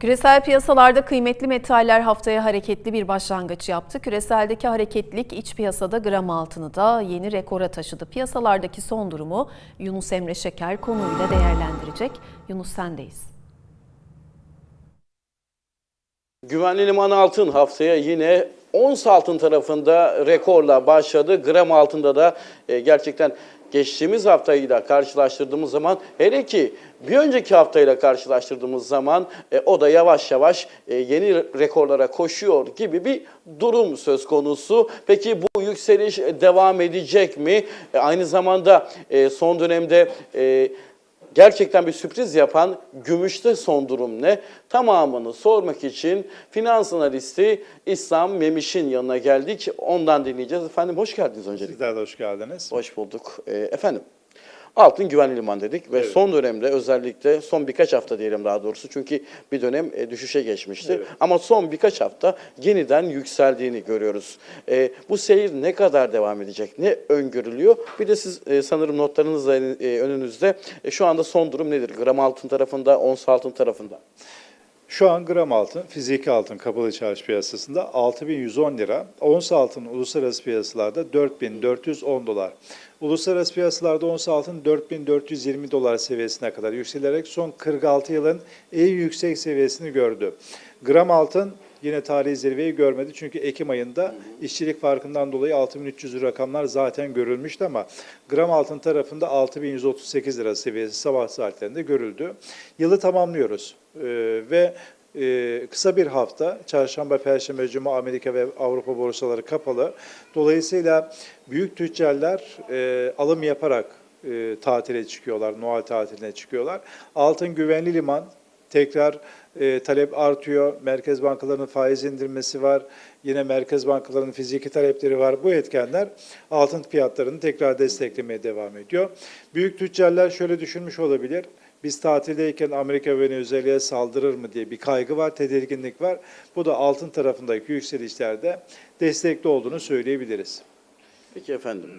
Küresel piyasalarda kıymetli metaller haftaya hareketli bir başlangıç yaptı. Küreseldeki hareketlilik iç piyasada gram altını da yeni rekora taşıdı. Piyasalardaki son durumu Yunus Emre Şeker konuyla değerlendirecek. Yunus sendeyiz. Güvenli liman altın haftaya yine ons altın tarafında rekorla başladı. Gram altında da e, gerçekten geçtiğimiz haftayla karşılaştırdığımız zaman hele ki bir önceki haftayla karşılaştırdığımız zaman e, o da yavaş yavaş e, yeni rekorlara koşuyor gibi bir durum söz konusu. Peki bu yükseliş devam edecek mi? E, aynı zamanda e, son dönemde e, gerçekten bir sürpriz yapan gümüşte son durum ne? Tamamını sormak için finans analisti İslam Memiş'in yanına geldik. Ondan dinleyeceğiz. Efendim hoş geldiniz öncelikle. Sizler de hoş geldiniz. Hoş bulduk. Ee, efendim altın güvenli liman dedik ve Evet. son dönemde özellikle son birkaç hafta diyelim daha doğrusu çünkü bir dönem e, düşüşe geçmişti. Evet. Ama son birkaç hafta yeniden yükseldiğini görüyoruz. E, bu seyir ne kadar devam edecek? Ne öngörülüyor? Bir de siz e, sanırım notlarınız da e, önünüzde. E, şu anda son durum nedir? Gram altın tarafında, ons altın tarafında. Şu an gram altın, fiziki altın kapalı çarşı piyasasında 6110 lira. Ons altın uluslararası piyasalarda 4410 dolar. Uluslararası piyasalarda ons altın 4420 dolar seviyesine kadar yükselerek son 46 yılın en yüksek seviyesini gördü. Gram altın yine tarihi zirveyi görmedi çünkü Ekim ayında işçilik farkından dolayı 6300 rakamlar zaten görülmüştü ama gram altın tarafında 6138 lira seviyesi sabah saatlerinde görüldü. Yılı tamamlıyoruz Ee, ve e, kısa bir hafta çarşamba, perşembe, cuma Amerika ve Avrupa borsaları kapalı. Dolayısıyla büyük tüccarlar e, alım yaparak e, tatile çıkıyorlar, Noel tatiline çıkıyorlar. Altın güvenli liman tekrar e, talep artıyor. Merkez bankalarının faiz indirmesi var. Yine merkez bankalarının fiziki talepleri var. Bu etkenler altın fiyatlarını tekrar desteklemeye devam ediyor. Büyük tüccarlar şöyle düşünmüş olabilir. Biz tatildeyken Amerika Venezuela'ya saldırır mı diye bir kaygı var, tedirginlik var. Bu da altın tarafındaki yükselişlerde destekli olduğunu söyleyebiliriz. Peki efendim.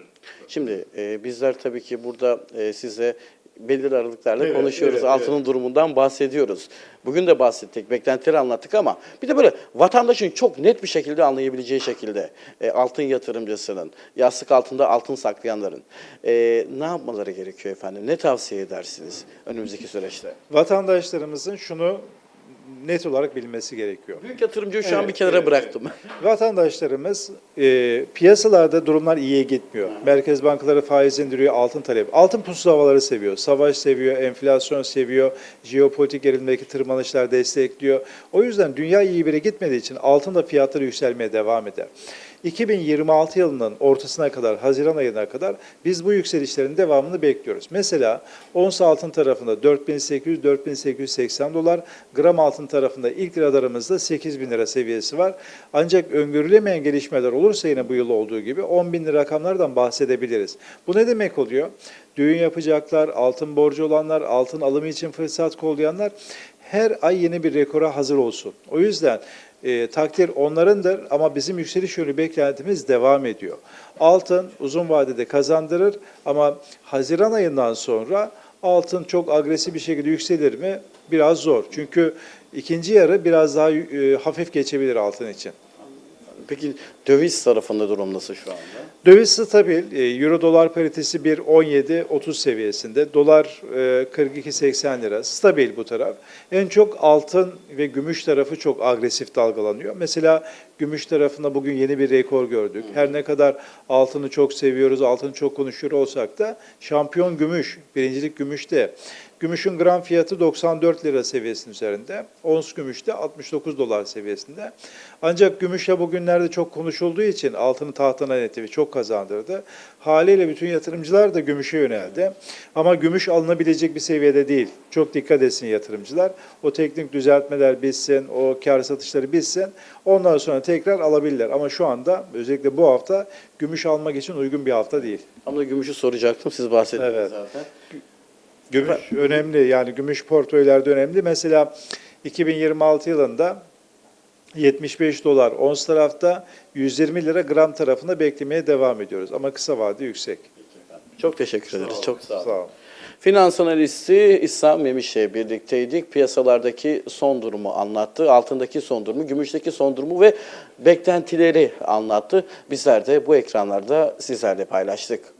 Şimdi e, bizler tabii ki burada e, size belirli aralıklarla Evet, konuşuyoruz. evet, Altının durumundan bahsediyoruz. Bugün de bahsettik, beklentileri anlattık ama bir de böyle vatandaşın çok net bir şekilde anlayabileceği şekilde e, altın yatırımcısının, yastık altında altın saklayanların e, ne yapmaları gerekiyor efendim? Ne tavsiye edersiniz önümüzdeki süreçte? Vatandaşlarımızın şunu net olarak bilmesi gerekiyor. Büyük yatırımcıyı şu an Evet, bir kenara evet, bıraktım. Vatandaşlarımız e, piyasalarda durumlar iyiye gitmiyor. Merkez bankaları faiz indiriyor, altın talep. Altın pusulavaları seviyor, savaş seviyor, enflasyon seviyor, jeopolitik gerilimdeki tırmanışlar destekliyor. O yüzden dünya iyi bire gitmediği için altın da fiyatları yükselmeye devam eder. 2026 yılının ortasına kadar, Haziran ayına kadar biz bu yükselişlerin devamını bekliyoruz. Mesela ons altın tarafında 4800-4880 dolar, gram altın tarafında ilk radarımızda 8000 lira seviyesi var. Ancak öngörülemeyen gelişmeler olursa yine bu yıl olduğu gibi 10 bin lira rakamlardan bahsedebiliriz. Bu ne demek oluyor? Düğün yapacaklar, altın borcu olanlar, altın alımı için fırsat kollayanlar her ay yeni bir rekora hazır olsun. O yüzden e, takdir onlarındır ama bizim yükseliş yönlü beklentimiz devam ediyor. Altın uzun vadede kazandırır ama Haziran ayından sonra altın çok agresif bir şekilde yükselir mi? Biraz zor. Çünkü ikinci yarı biraz daha e, hafif geçebilir altın için. Peki döviz tarafında durum nasıl şu anda? Döviz stabil. E, Euro dolar paritesi 1.17-30 seviyesinde. Dolar e, 42.80 lira. Stabil bu taraf. En çok altın ve gümüş tarafı çok agresif dalgalanıyor. Mesela gümüş tarafında bugün yeni bir rekor gördük. Her ne kadar altını çok seviyoruz, altını çok konuşuyor olsak da şampiyon gümüş, birincilik gümüşte. Gümüşün gram fiyatı 94 lira seviyesinin üzerinde. Ons gümüş de 69 dolar seviyesinde. Ancak gümüşle bugünlerde çok konuşulduğu için altını tahtına netifi çok kazandırdı. Haliyle bütün yatırımcılar da gümüşe yöneldi. Ama gümüş alınabilecek bir seviyede değil. Çok dikkat etsin yatırımcılar. O teknik düzeltmeler bitsin, o kar satışları bitsin. Ondan sonra tekrar alabilirler. Ama şu anda özellikle bu hafta gümüş almak için uygun bir hafta değil. Ama gümüşü soracaktım, siz bahsettiniz Evet. zaten. Gümüş önemli yani gümüş portföylerde önemli. Mesela 2026 yılında 75 dolar ons tarafta 120 lira gram tarafında beklemeye devam ediyoruz. Ama kısa vade yüksek. Çok teşekkür ederiz. Çok sağ olun. Sağ olun. Finans analisti İhsan Memiş'le birlikteydik. Piyasalardaki son durumu anlattı. Altındaki son durumu, gümüşteki son durumu ve beklentileri anlattı. Bizler de bu ekranlarda sizlerle paylaştık.